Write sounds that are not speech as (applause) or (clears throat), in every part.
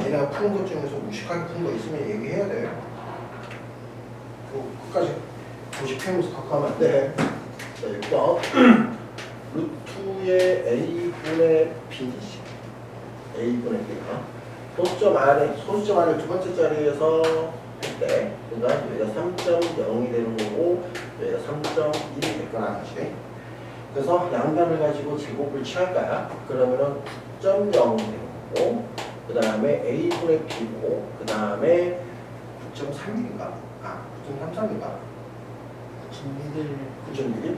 얘네가 푸는 것 중에서 무식하게 푸는 거 있으면 얘기해야 돼. 그 끝까지 무식해면서 갖고 하면 안 돼. 자, 6번. (clears throat) 루트의 a분의 b지. a분의 b가. 소수점 안에, 소수점 안에 두 번째 자리에서 할 때, 그러니까 여기가 3.0이 되는 거고, 여기가 3.1이 됐거나 다시. 그래서 양변을 가지고 제곱을 취할까요? 그러면은 9.0 되는 거고, 그 다음에 a분의 b고, 그 다음에 9.31인가? 아, 9.33인가? 9.1?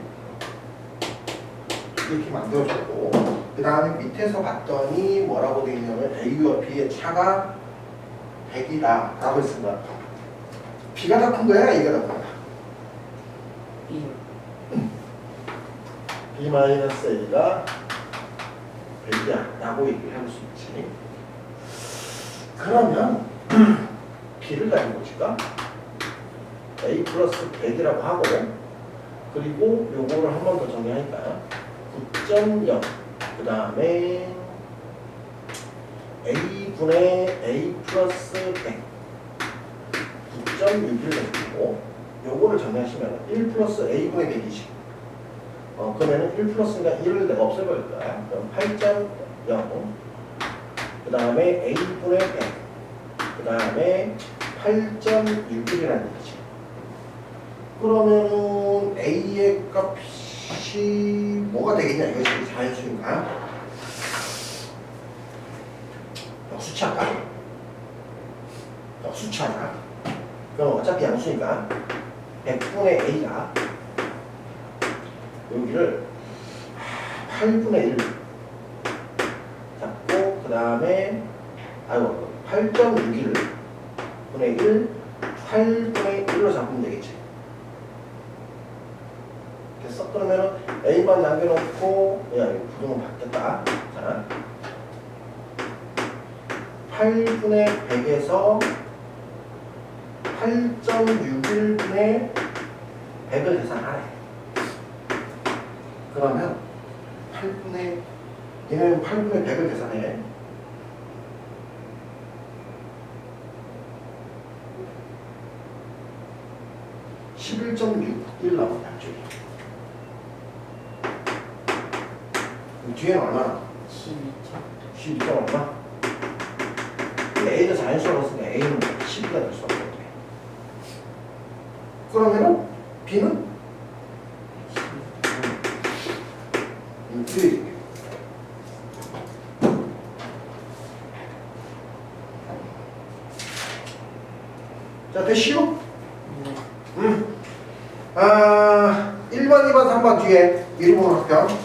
이렇게 만들어졌고 그 다음에 밑에서 봤더니 뭐라고 되어 있냐면 A와 B의 차가 100이다 라고 했습니다 B가 더 큰 거야? A가 더 큰 거야? B 마이너스 A가 100이야 라고 얘기를 할수 있지 그러면 (clears throat) B를 가지고 볼까? A 플러스 100이라고 하고 그리고 요거를 한 번 더 정리할까요? 9.0 그 다음에 A분의 A 플러스 100 9.6을 내주고 요거를 정리하시면 1 플러스 A분의 120 어, 그러면은 1 플러스니까 1을 내가 없애버릴 거야 그럼 8.0 그 다음에 A분의 100그 다음에 8.61이라는 얘기지 그러면은 A의 값이 뭐가 되겠냐 이것이 자연수인가? 역수차가? 역수차가? 그럼 어차피 양수니까 100분의 A가 여기를 8분의 1 잡고 그 다음에 아이고 8.61 분의 1 8분의 1로 잡으면 되겠지. 됐어? 그러면은 A만 남겨놓고 야 이거 부등은 바뀌었다. 자 8분의 100에서 8.61분의 100을 계산하래. 그러면 8분의 얘는 8분의 100을 계산해 11.61 나오네 양쪽이 그럼 뒤에는 얼마나? 12점 얼마? A가 자연수라고 했으니까 A는 12가 될 수밖에 없네 그러면은 B는? 음, 뒤에 자 됐시오? 음. 아, 1번, 2번, 3번 뒤에 보는 학평